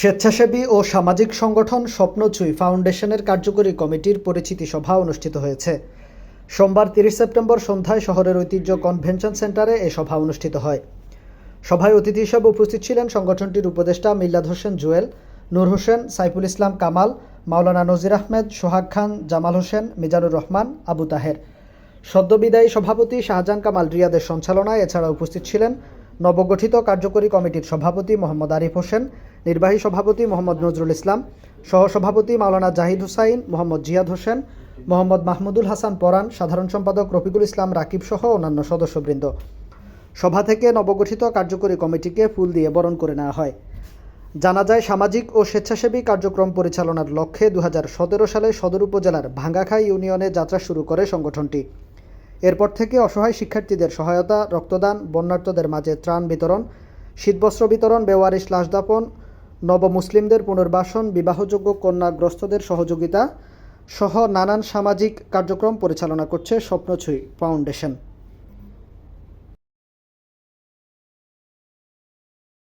স্বেচ্ছাসেবী ও সামাজিক সংগঠন স্বপ্নছুই ফাউন্ডেশনের কার্যকরী কমিটির পরিচিতি সভা অনুষ্ঠিত হয়েছে। সোমবার তিরিশ সেপ্টেম্বর সন্ধ্যায় শহরের ঐতিহ্য কনভেনশন সেন্টারে এ সভা অনুষ্ঠিত হয়। সভায় অতিথি হিসেবে উপস্থিত ছিলেন সংগঠনটির উপদেষ্টা মিল্লাদ হোসেন জুয়েল, নূর হোসেন, সাইফুল ইসলাম কামাল, মাওলানা নজির আহমেদ, সোহাগ খান, জামাল হোসেন, মিজানুর রহমান, আবু তাহের। সদ্যবিদায়ী সভাপতি শাহজাহান কামাল রিয়াদের সঞ্চালনায় এছাড়া উপস্থিত ছিলেন নবগঠিত কার্যকরী কমিটির সভাপতি মোহাম্মদ আরিফ হোসেন নির্বাহী সভাপতি মোহাম্মদ নজরুল ইসলাম, সহসভাপতি মাওলানা জাহিদ হুসাইন, মোহাম্মদ জিয়াদ হোসেন, মোহাম্মদ মাহমুদুল হাসান পরান, সাধারণ সম্পাদক রফিকুল ইসলাম রাকিব সহ অন্যান্য সদস্যবৃন্দ। সভা থেকে নবগঠিত কার্যকরী কমিটিকে ফুল দিয়ে বরণ করে নেওয়া হয়। জানা যায়, সামাজিক ও স্বেচ্ছাসেবী কার্যক্রম পরিচালনার লক্ষ্যে দু হাজার সতেরো সালে সদর উপজেলার ভাঙ্গাখাই ইউনিয়নে যাত্রা শুরু করে সংগঠনটি। এরপর থেকে অসহায় শিক্ষার্থীদের সহায়তা, রক্তদান, বন্যার্থদের মাঝে ত্রাণ বিতরণ, শীতবস্ত্র বিতরণ, বেওয়ারিশ লাশ দাপন নবমুসলিমদের পুনর্বাসন বিবাহযোগ্য কন্যাগ্রস্তদের সহযোগিতা সহ নানান সামাজিক কার্যক্রম পরিচালনা করছে স্বপ্নছুই ফাউন্ডেশন।